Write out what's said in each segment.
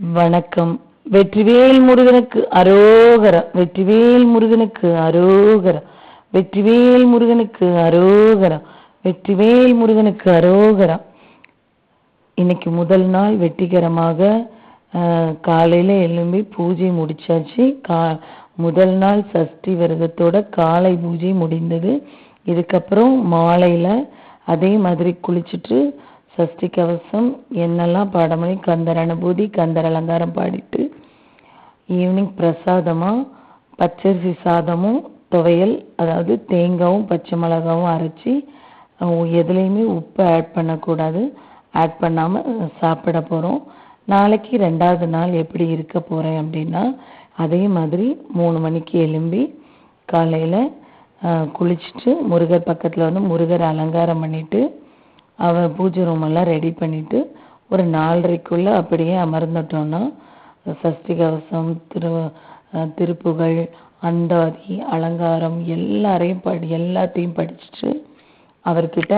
வணக்கம். வெற்றிவேல் முருகனுக்கு அரோகர. வெற்றிவேல் முருகனுக்கு அரோகர. வெற்றிவேல் முருகனுக்கு அரோகர. வெற்றிவேல் முருகனுக்கு அரோகரா. இன்னைக்கு முதல் நாள் வெற்றிகரமாக காலையில் காலையில எழும்பி பூஜை முடிச்சாச்சு. கா முதல் நாள் சஷ்டி விரதத்தோட காலை பூஜை முடிந்தது. இதுக்கப்புறம் மாலையில அதே மாதிரி குளிச்சுட்டு சஷ்டி கவசம் என்னெல்லாம் பாடம் பண்ணி கந்தர் அனுபூதி கந்தர் அலங்காரம் பாடிட்டு ஈவினிங் பிரசாதமாக பச்சரிசி சாதமும் துவையல் அதாவது தேங்காவும் பச்சை மிளகாவும் அரைச்சி எதுலேயுமே உப்பு ஆட் பண்ணக்கூடாது. ஆட் பண்ணாமல் சாப்பிட போகிறோம் நாளைக்கு ரெண்டாவது நாள் எப்படி இருக்க போகிறேன் அப்படின்னா அதே மாதிரி மூணு மணிக்கு எழும்பி காலையில் குளிச்சுட்டு முருகர் பக்கத்தில் வந்து முருகர் அலங்காரம் பண்ணிவிட்டு அவ பூஜை ரூம் எல்லாம் ரெடி பண்ணிட்டு ஒரு நாலரைக்குள்ள அப்படியே அமர்ந்துட்டோன்னா சஷ்டி கவசம் திரு திருப்புகழ் அந்தாதி அலங்காரம் எல்லாரையும் படி எல்லாத்தையும் படிச்சுட்டு அவர்கிட்ட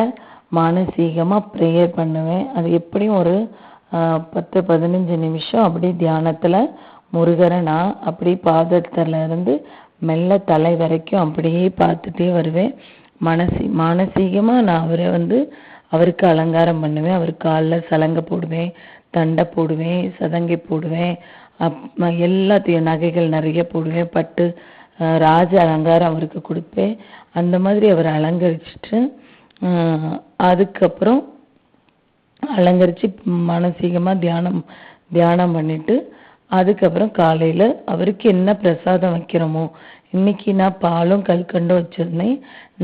மானசீகமாக ப்ரேயர் பண்ணுவேன். அது எப்படியும் ஒரு பத்து பதினஞ்சு நிமிஷம் அப்படியே தியானத்தில் முருகரை நான் அப்படியே பாதத்துல இருந்து மெல்ல தலை வரைக்கும் அப்படியே பார்த்துட்டே வருவேன். மனசி மானசீகமாக நான் அவரை வந்து அவருக்கு அலங்காரம் பண்ணுவேன். அவர் காலில் சலங்கை போடுவேன் தண்டை போடுவேன் சதங்கை போடுவேன். அப் எல்லாத்தையும் நகைகள் நிறைய போடுவேன். பட்டு ராஜ அலங்காரம் அவருக்கு கொடுப்பேன். அந்த மாதிரி அவரை அலங்கரிச்சிட்டு அதுக்கப்புறம் அலங்கரிச்சு மானசீகமா தியானம் தியானம் பண்ணிட்டு அதுக்கப்புறம் காலையில அவருக்கு என்ன பிரசாதம் வைக்கிறோமோ இன்னைக்கு நான் பாலும் கல்கண்டும் வச்சிருந்தேன்.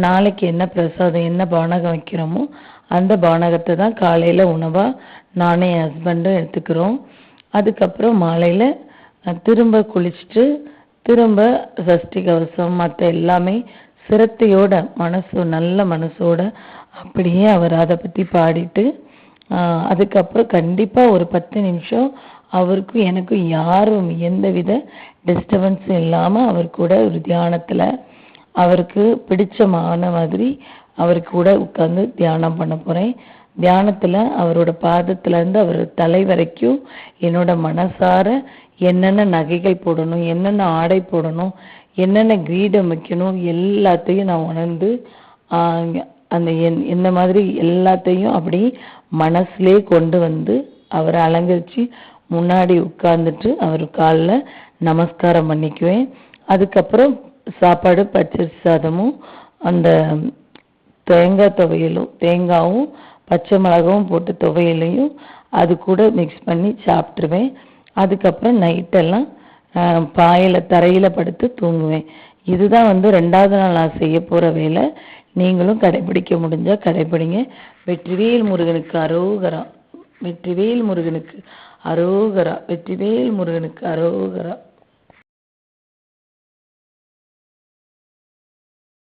நாளைக்கு என்ன பிரசாதம் என்ன பானகம் வைக்கிறோமோ அந்த பானகத்தை தான் காலையில் உணவாக நானே என் ஹஸ்பண்டும் எடுத்துக்கிறோம். அதுக்கப்புறம் மாலையில் திரும்ப குளிச்சுட்டு திரும்ப சஷ்டி கவசம் மற்ற எல்லாமே சிரத்தையோட மனசு நல்ல மனசோட அப்படியே அவர் அதை பற்றி பாடிட்டு அதுக்கப்புறம் கண்டிப்பாக ஒரு பத்து நிமிஷம் அவருக்கும் எனக்கும் யாரும் எந்தவித டிஸ்டர்பன்ஸும் இல்லாமல் அவர் கூட ஒரு தியானத்தில் அவருக்கு பிடிச்சமான மாதிரி அவர் கூட உட்காந்து தியானம் பண்ண போறேன். தியானத்துல அவரோட பாதத்துல இருந்து அவர் தலை வரைக்கும் என்னோட மனசார என்னென்ன நகைகள் போடணும் என்னென்ன ஆடை போடணும் என்னென்ன கிரீடம் வைக்கணும் எல்லாத்தையும் நான் உணர்ந்து அந்த என் இந்த மாதிரி எல்லாத்தையும் அப்படி மனசுலே கொண்டு வந்து அவரை அலங்கரிச்சு முன்னாடி உட்கார்ந்துட்டு அவர் காலில் நமஸ்காரம் பண்ணிக்குவேன். அதுக்கப்புறம் சாப்பாடு பச்சரிசி சாதமும் அந்த தேங்காய் துவையலும் தேங்காயும் பச்சை மிளகாவும் போட்டு துவையலையும் அது கூட மிக்ஸ் பண்ணி சாப்பிட்ருவேன் அதுக்கப்புறம் நைட்டெல்லாம் பாயில் தரையில் படுத்து தூங்குவேன். இதுதான் வந்து ரெண்டாவது நாள் நான் செய்ய போகிற வேலை. நீங்களும் கடைபிடிக்க முடிஞ்சால் கடைபிடிங்க. வெற்றிவேல் முருகனுக்கு அரோகரா. வெற்றிவேல் முருகனுக்கு அரோகரா. வெற்றிவேல் முருகனுக்கு அரோகரா.